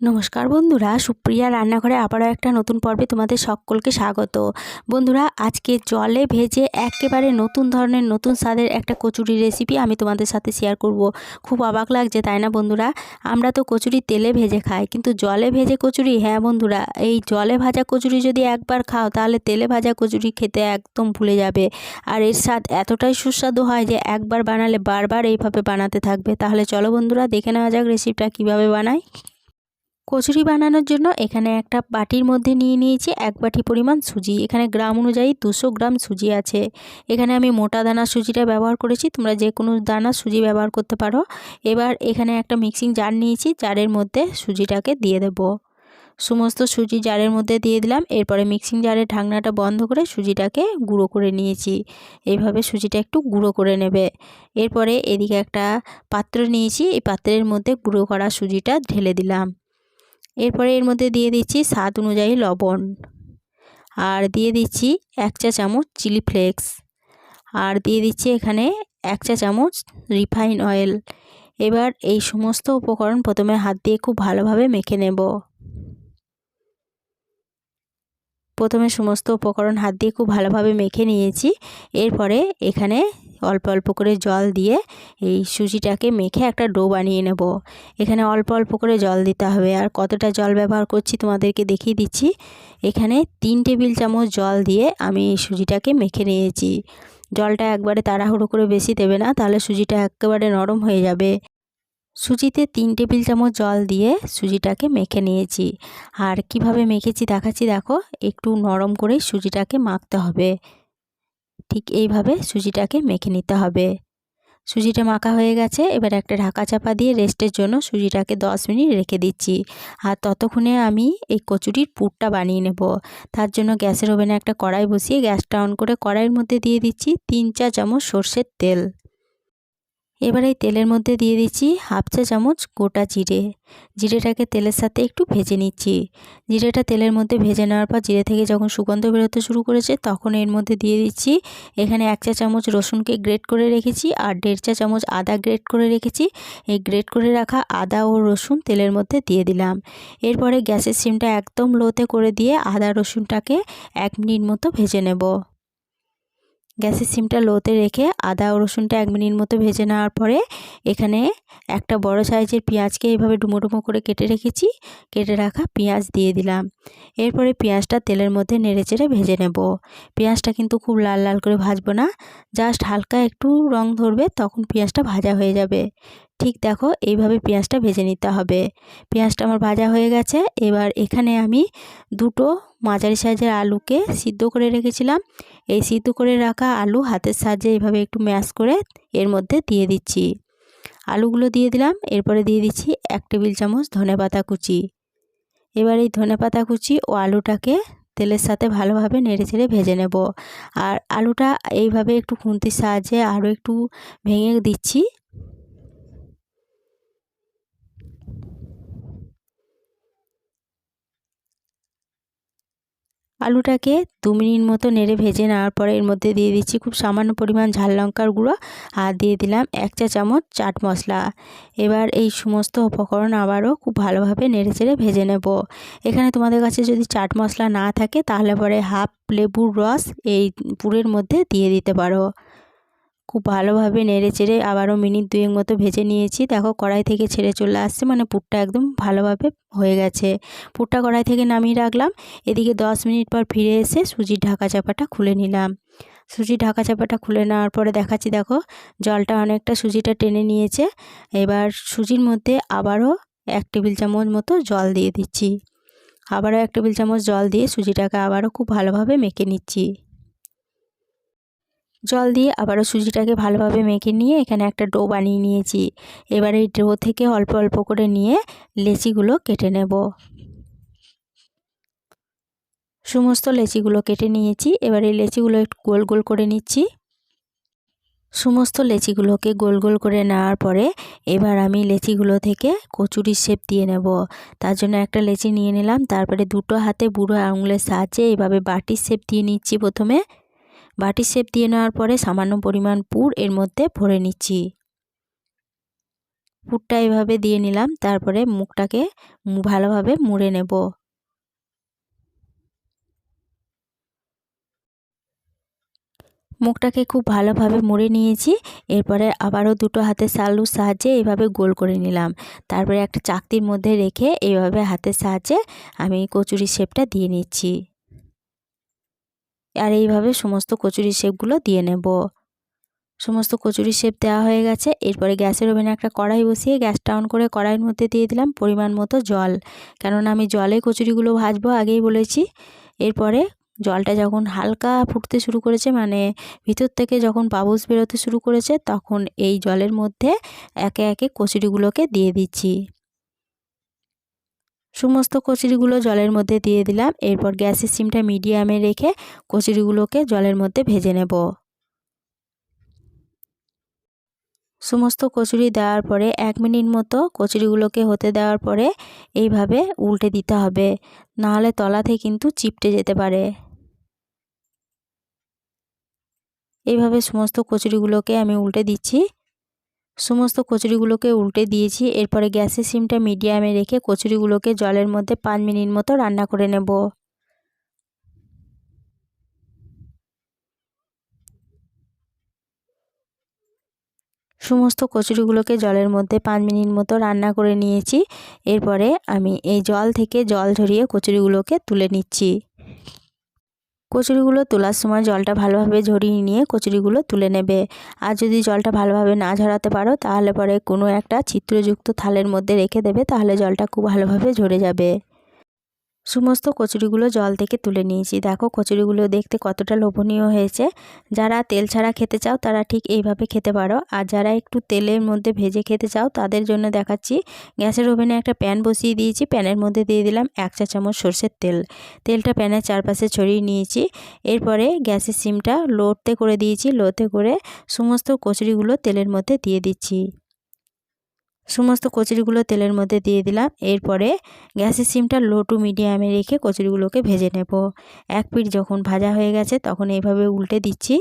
নমস্কার বন্ধুরা, সুপ্রিয়া রান্নাঘরে আবারও একটা নতুন পর্বে তোমাদের সকলকে স্বাগত। বন্ধুরা, আজকে জলে ভেজে একেবারে নতুন ধরনের, নতুন স্বাদের একটা কচুরি রেসিপি আমি তোমাদের সাথে শেয়ার করব। খুব অবাক লাগছে, তাই না বন্ধুরা? আমরা তো কচুরি তেলে ভেজে খাই, কিন্তু জলে ভেজে কচুরি হ্যাঁ বন্ধুরা, এই জলে ভাজা কচুরি যদি একবার খাও, তাহলে তেলে ভাজা কচুরি খেতে একদম ভুলে যাবে। আর এর স্বাদ এতটাই সুস্বাদু হয় যে একবার বানালে বারবার এইভাবে বানাতে থাকবে। তাহলে চলো বন্ধুরা, দেখে নেওয়া যাক রেসিপিটা কীভাবে বানাই কচুরি বানানোর জন্য এখানে একটা বাটির মধ্যে নিয়ে নিয়েছি এক বাটি পরিমাণ সুজি। এখানে গ্রাম অনুযায়ী দুশো গ্রাম সুজি আছে। এখানে আমি মোটা দানা সুজিটা ব্যবহার করেছি। তোমরা যে কোনো দানা সুজি ব্যবহার করতে পারো। এবার এখানে একটা মিক্সিং জার নিয়েছি। জারের মধ্যে সুজিটাকে দিয়ে দেব। সমস্ত সুজি জারের মধ্যে দিয়ে দিলাম। এরপরে মিক্সিং জারের ঢাকনাটা বন্ধ করে সুজিটাকে গুঁড়ো করে নিয়েছি। এইভাবে সুজিটা একটু গুঁড়ো করে নেবে। এরপরে এদিকে একটা পাত্র নিয়েছি। এই পাত্রের মধ্যে গুঁড়ো করা সুজিটা ঢেলে দিলাম। এরপরে এর মধ্যে দিয়ে দিচ্ছি স্বাদ অনুযায়ী লবণ। আর দিয়ে দিচ্ছি এক চা চামচ চিলি ফ্লেক্স। আর দিয়ে দিচ্ছি এখানে এক চা চামচ রিফাইন অয়েল। এবার এই সমস্ত উপকরণ প্রথমে হাত দিয়ে খুব ভালোভাবে মেখে নেব। প্রথমে সমস্ত উপকরণ হাত দিয়ে খুব ভালোভাবে মেখে নিয়েছি। এরপরে এখানে অল্প অল্প করে জল দিয়ে এই সুজিটাকে মেখে একটা ডো বানিয়ে নেব। এখানে অল্প অল্প করে জল দিতে হবে। আর কতটা জল ব্যবহার করছি তোমাদেরকে দেখিয়ে দিচ্ছি। এখানে তিন টেবিল চামচ জল দিয়ে আমি এই সুজিটাকে মেখে নিয়েছি। জলটা একবারে তাড়াহুড়ো করে বেশি দেবে না, তাহলে সুজিটা একেবারে নরম হয়ে যাবে। সুজিতে তিন টেবিল চামচ জল দিয়ে সুজিটাকে মেখে নিয়েছি। আর কীভাবে মেখেছি দেখাচ্ছি দেখো, একটু নরম করে সুজিটাকে মাখতে হবে। ঠিক এইভাবে সুজিটাকে মেখে নিতে হবে। সুজিটা মাখা হয়ে গেছে, এবার একটা ঢাকা চাপা দিয়ে রেস্টের জন্য সুজিটাকে দশ মিনিট রেখে দিচ্ছি। আর ততক্ষণে আমি এই কচুরির পুরটা বানিয়ে নেব। তার জন্য গ্যাসের ওভেনে একটা কড়াই বসিয়ে গ্যাসটা অন করে কড়াইয়ের মধ্যে দিয়ে দিচ্ছি তিন চা চামচ সর্ষের তেল। এবার এই তেলের মধ্যে দিয়ে দিচ্ছি হাফ চা চামচ গোটা জিরে। জিরেটাকে তেলের সাথে একটু ভেজে নিচ্ছি। জিরেটা তেলের মধ্যে ভেজে নেওয়ার পর জিরে থেকে যখন সুগন্ধ বেরোতে শুরু করেছে, তখন এর মধ্যে দিয়ে দিচ্ছি এখানে এক চা চামচ রসুনকে গ্রেট করে রেখেছি আর দেড় চা চামচ আদা গ্রেট করে রেখেছি। এই গ্রেট করে রাখা আদা ও রসুন তেলের মধ্যে দিয়ে দিলাম। এরপরে গ্যাসের সিমটা একদম লোতে করে দিয়ে আদা রসুনটাকে এক মিনিট মতো ভেজে নেব। গ্যাসের সিমটা লোতে রেখে আদা রসুনটা এক মিনিট মতো ভেজে নেওয়ার পরে এখানে একটা বড় সাইজের পেঁয়াজকে এইভাবে ডুমো ডুমো করে কেটে রেখেছি। কেটে রাখা পেঁয়াজ দিয়ে দিলাম। এরপরে পেঁয়াজটা তেলের মধ্যে নেড়ে চেড়ে ভেজে নেব। পেঁয়াজটা কিন্তু খুব লাল লাল করে ভাজবো না। জাস্ট হালকা একটু রং ধরবে তখন পেঁয়াজটা ভাজা হয়ে যাবে। ঠিক দেখো, এইভাবে পেঁয়াজটা ভেজে নিতে হবে। পেঁয়াজটা আমার ভাজা হয়ে গেছে। এবার এখানে আমি দুটো মাঝারি সাইজের আলুকে সিদ্ধ করে রেখেছিলাম। এই সিদ্ধ করে রাখা আলু হাতের সাহায্যে এইভাবে একটু ম্যাশ করে এর মধ্যে দিয়ে দিচ্ছি। আলুগুলো দিয়ে দিলাম। এরপরে দিয়ে দিচ্ছি এক টেবিল চামচ ধনে পাতা কুচি। এবার এই ধনে পাতা কুচি ও আলুটাকে তেলের সাথে ভালোভাবে নেড়ে চেড়ে ভেজে নেব। আর আলুটা এইভাবে একটু খুন্তির সাহায্যে আরও একটু ভেঙে দিচ্ছি। আলুটাকে দু মিনিট মতো নেড়ে ভেজে নেওয়ার পরে এর মধ্যে দিয়ে দিচ্ছি খুব সামান্য পরিমাণ ঝাল লঙ্কার গুঁড়ো আর দিয়ে দিলাম এক চা চামচ চাট মশলা। এবার এই সমস্ত উপকরণ আবারও খুব ভালোভাবে নেড়ে চেড়ে ভেজে নেব। এখানে তোমাদের কাছে যদি চাট মশলা না থাকে তাহলে পরে হাফ লেবুর রস এই পুরের মধ্যে দিয়ে দিতে পারো। খুব ভালোভাবে নেড়ে চেড়ে আবারও মিনিট দুয়েক মতো ভেজে নিয়েছি। দেখো কড়াই থেকে ছেড়ে চলে আসছে মানে পুরটা একদম ভালোভাবে হয়ে গেছে। পুরটা কড়াই থেকে নামিয়ে রাখলাম। এদিকে দশ মিনিট পর ফিরে এসে সুজির ঢাকা চাপাটা খুলে নিলাম। সুজির ঢাকা চাপাটা খুলে নেওয়ার পরে দেখাচ্ছি, দেখো জলটা অনেকটা সুজিটা টেনে নিয়েছে। এবার সুজির মধ্যে আবারও এক টেবিল চামচ মতো জল দিয়ে দিচ্ছি। আবারও এক টেবিল চামচ জল দিয়ে সুজিটাকে আবারও খুব ভালোভাবে মেখে নিচ্ছি। জল দিয়ে আবারও সুজিটাকে ভালোভাবে মেখে নিয়ে এখানে একটা ডো বানিয়ে নিয়েছি। এবার এই ডো থেকে অল্প অল্প করে নিয়ে লেচিগুলো কেটে নেব। সমস্ত লেচিগুলো কেটে নিয়েছি। এবার এই লেচিগুলো একটু গোল গোল করে নিচ্ছি। সমস্ত লেচিগুলোকে গোল গোল করে নেওয়ার পরে এবার আমি লেচিগুলো থেকে কচুরির শেপ দিয়ে নেব। তার জন্য একটা লেচি নিয়ে নিলাম। তারপরে দুটো হাতে বুড়ো আঙুলের সাহায্যে এভাবে বাটির শেপ দিয়ে নিচ্ছি প্রথমে। বাটি শেপ দিয়ে নেওয়ার পরে সামান্য পরিমাণ পুর এর মধ্যে ভরে নিচ্ছি। পুরটা এভাবে দিয়ে নিলাম, তারপরে মুখটাকে ভালোভাবে মুড়ে নেব। মুখটাকে খুব ভালোভাবে মুড়ে নিয়েছি, এরপরে আবারও দুটো হাতের সালুর সাহায্যে এইভাবে গোল করে নিলাম। তারপরে একটা চাকতির মধ্যে রেখে এইভাবে হাতের সাহায্যে আমি কচুরি শেপটা দিয়ে নিচ্ছি। আর এইভাবে সমস্ত কচুরি শেপগুলো দিয়ে নেব। সমস্ত কচুরি শেপ দেওয়া হয়ে গেছে। এরপরে গ্যাসের ওভেনে একটা কড়াই বসিয়ে গ্যাসটা অন করে কড়াইয়ের মধ্যে দিয়ে দিলাম পরিমাণ মতো জল। কেননা আমি জলে কচুরিগুলো ভাজবো আগেই বলেছি। এরপরে জলটা যখন হালকা ফুটতে শুরু করেছে মানে ভিতর থেকে যখন বাবুস বেরোতে শুরু করেছে, তখন এই জলের মধ্যে একে একে কচুরিগুলোকে দিয়ে দিচ্ছি। সমস্ত কচুরিগুলো জলের মধ্যে দিয়ে দিলাম। এরপর গ্যাসের সিমটা মিডিয়ামে রেখে কচুরিগুলোকে জলের মধ্যে ভেজে নেব। সমস্ত কচুরি দেওয়ার পরে এক মিনিট মতো কচুরিগুলোকে হতে দেওয়ার পরে এইভাবে উল্টে দিতে হবে। নাহলে তলাতে কিন্তু চিপটে যেতে পারে। এইভাবে সমস্ত কচুরিগুলোকে আমি উল্টে দিচ্ছি। সমস্ত কচুরিগুলোকে উল্টে দিয়েছি, এরপরে গ্যাসের সিমটা মিডিয়ামে রেখে কচুরিগুলোকে জলের মধ্যে পাঁচ মিনিট মতো রান্না করে নেব। সমস্ত কচুরিগুলোকে জলের মধ্যে পাঁচ মিনিট মতো রান্না করে নিয়েছি, এরপরে আমি এই জল থেকে জল ঝরিয়ে কচুরিগুলোকে তুলে নিচ্ছি। কচুরিগুলো তোলার সময় জলটা ভালোভাবে ঝরিয়ে নিয়ে কচুরিগুলো তুলে নেবে। আর যদি জলটা ভালোভাবে না ঝরাতে পারো, তাহলে পরে কোনো একটা চিত্রযুক্ত থালের মধ্যে রেখে দেবে, তাহলে জলটা খুব ভালোভাবে ঝরে যাবে। সমস্ত কচুরিগুলো জল থেকে তুলে নিয়েছি। দেখো, কচুরিগুলো দেখতে কতটা লোভনীয় হয়েছে। যারা তেল ছাড়া খেতে চাও, তারা ঠিক এইভাবে খেতে পারো। আর যারা একটু তেলের মধ্যে ভেজে খেতে চাও, তাদের জন্য দেখাচ্ছি, গ্যাসের ওভেনে একটা প্যান বসিয়ে দিয়েছি। প্যানের মধ্যে দিয়ে দিলাম এক চা চামচ সর্ষের তেল। তেলটা প্যানের চারপাশে ছড়িয়ে নিয়েছি। এরপরে গ্যাসের সিমটা লোতে করে দিয়েছি। লোতে করে সমস্ত কচুরিগুলো তেলের মধ্যে দিয়ে দিচ্ছি। সমস্ত কচুরিগুলো তেলের মধ্যে দিয়ে দিলাম। এরপরে গ্যাসের সিমটা লো টু মিডিয়ামে রেখে কচুরিগুলোকে ভেজে নেব। এক পিঠ যখন ভাজা হয়ে গেছে তখন এইভাবে উল্টে দিচ্ছি।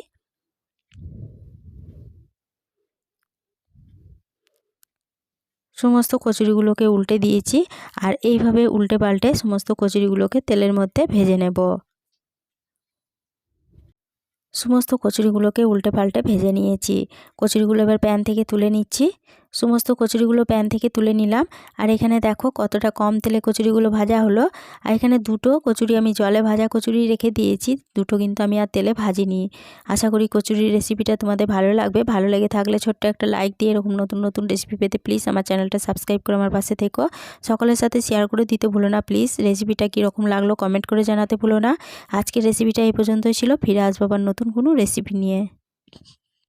সমস্ত কচুরিগুলোকে উল্টে দিয়েছি আর এইভাবে উল্টে পাল্টে সমস্ত কচুরিগুলোকে তেলের মধ্যে ভেজে নেব। সমস্ত কচুরিগুলোকে উল্টে পাল্টে ভেজে নিয়েছি। কচুরিগুলো এবার প্যান থেকে তুলে নিচ্ছি। সমস্ত কচুরিগুলো প্যান থেকে তুলে নিলাম। আর এখানে দেখো কতটা কম তেলে কচুরিগুলো ভাজা হলো। আর এখানে দুটো কচুরি আমি জলে ভাজা কচুরি রেখে দিয়েছি। দুটো কিন্তু আমি আর তেলে ভাজি ভাজিনি। আশা করি কচুরির রেসিপিটা তোমাদের ভালো লাগবে। ভালো লেগে থাকলে ছোট্ট একটা লাইক দিয়ে এরকম নতুন নতুন রেসিপি পেতে প্লিজ আমার চ্যানেলটা সাবস্ক্রাইব করে আমার পাশে থেকো। সকলের সাথে শেয়ার করে দিতে ভুলো না প্লিজ রেসিপিটা কীরকম লাগল কমেন্ট করে জানাতে ভুলো না। আজকের রেসিপিটা এই পর্যন্তই ছিল। ফিরে আসব আবার নতুন কোনো রেসিপি নিয়ে।